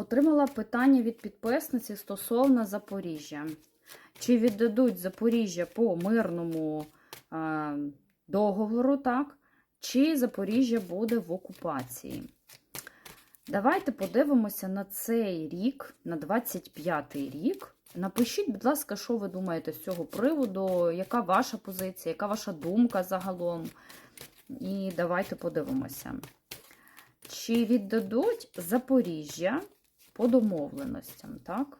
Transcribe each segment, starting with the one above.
Отримала питання від підписниці стосовно Запоріжжя. Чи віддадуть Запоріжжя по мирному е, договору, так? Чи Запоріжжя буде в окупації? Давайте подивимося на цей рік, на 25-й рік. Напишіть, будь ласка, що ви думаєте з цього приводу, яка ваша позиція, яка ваша думка загалом. І давайте подивимося. Чи віддадуть Запоріжжя по домовленостям, так?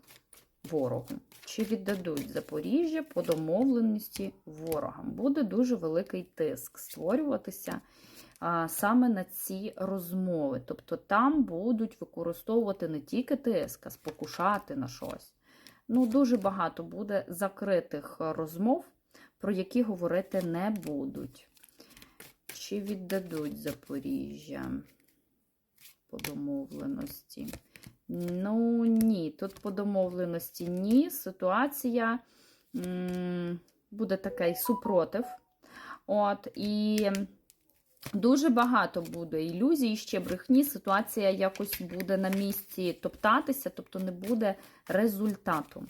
Ворогу. Чи віддадуть Запоріжжя по домовленості ворогам? Буде дуже великий тиск створюватися а, саме на ці розмови. Тобто там будуть використовувати не тільки тиск, а спокушати на щось. Ну, дуже багато буде закритих розмов, про які говорити не будуть. Чи віддадуть Запоріжжя по домовленості? Ну, ні, тут по домовленості ні. Ситуація буде такий супротив. От, і дуже багато буде ілюзій, ще брехні. Ситуація якось буде на місці топтатися, тобто не буде результату.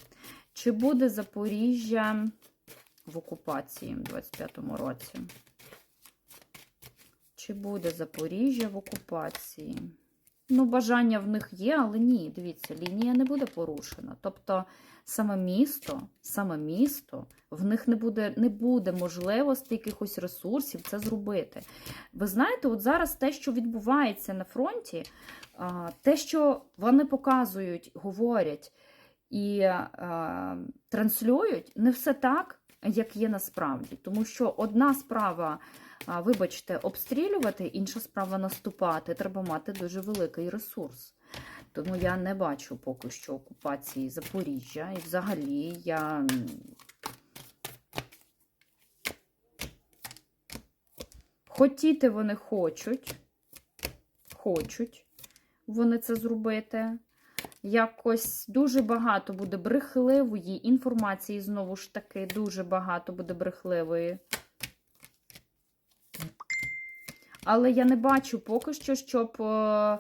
Чи буде Запоріжжя в окупації в 25-му році? Чи буде Запоріжжя в окупації? Ну, бажання в них є, але ні, дивіться, лінія не буде порушена. Тобто саме місто, саме місто, в них не буде, не буде можливості якихось ресурсів це зробити. Ви знаєте, от зараз те, що відбувається на фронті, те, що вони показують, говорять і транслюють, не все так, як є насправді. Тому що одна справа. Вибачте, обстрілювати, інша справа наступати. Треба мати дуже великий ресурс. Тому я не бачу поки що окупації Запоріжжя. І взагалі я. Хотіти вони хочуть. Хочуть вони це зробити. Якось дуже багато буде брехливої інформації, знову ж таки, дуже багато буде брехливої. Але я не бачу поки що, щоб е,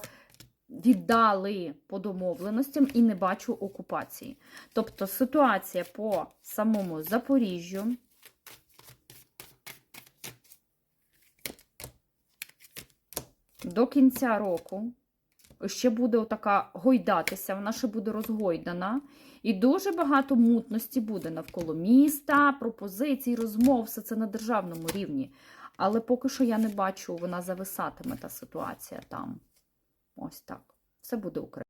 віддали по домовленостям і не бачу окупації. Тобто ситуація по самому Запоріжжю. До кінця року ще буде отака гойдатися, вона ще буде розгойдана. І дуже багато мутності буде навколо міста, пропозицій, розмов, все це на державному рівні. Але поки що я не бачу, вона зависатиме та ситуація там. Ось так. Все буде Україна.